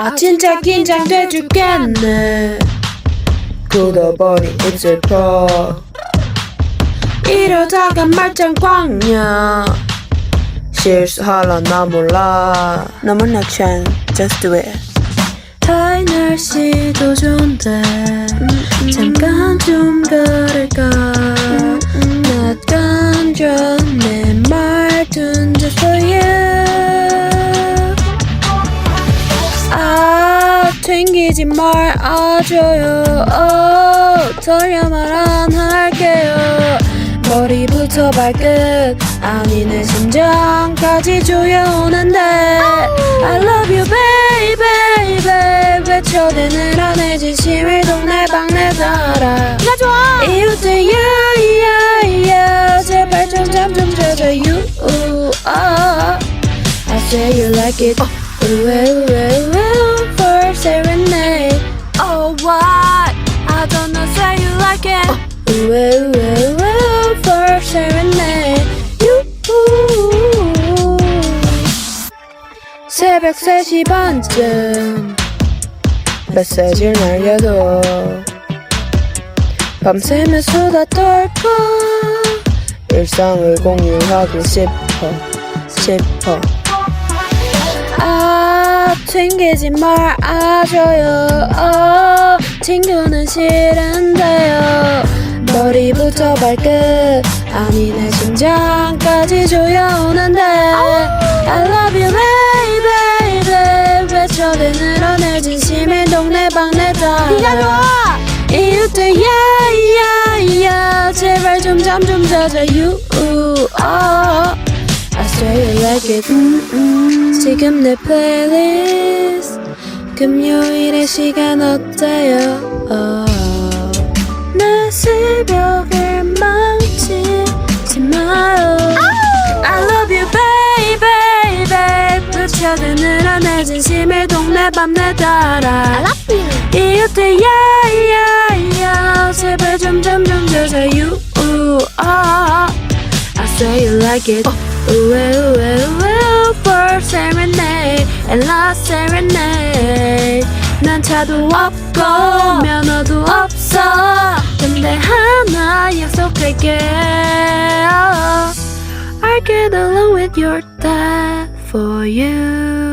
아 진짜 긴장돼 죽겠네. 굳어버린 입술 펴 이러다가 말짱 광냐 실수할라나 몰라. 너무나 찬 Just do it. 하이 날씨도 좋은데 잠깐 좀 걸을까 아 튕기지 말아줘요. 어, 돌려 말 안 할게요. 머리부터 발끝 아니 내 심장까지 조여오는데. I love you baby. baby 외쳐대느라 내 진심을 동네 방네 달아 네가 좋아. 이웃들 야야야. 제발 좀잠좀 줘줘 you uh, I say you like it. ooh, ooh, ooh, for 새벽 3시 반쯤 메시지를 날려도 밤새며 수다 떨고 일상을 공유하고 싶어 싶어 아 튕기지 말아줘요. 어, 싫은데요 머리 부터 발끝 아니 내 심장까지 조여오는데. I love you baby baby. 외쳐대느라 내 진심을 동네방네 다 네가 좋아. 이웃들 야야야 제발 좀 잠 좀 자자 you. Uh, I swear you like it. 음, 음. 지금 내 플레이리스트 금요일의 시간 어때요? 어. 내 새벽을 진심을 동네 밤내 따라 love you 이웃들 야야야 제발 좀좀 좀 줘줘 you uh, I swear you like it Ooh, ooh, ooh, ooh, for serenade and last serenade 난 차도 없고 면허도 없어 근데 하나 약속할게 I'll get along with your dad for you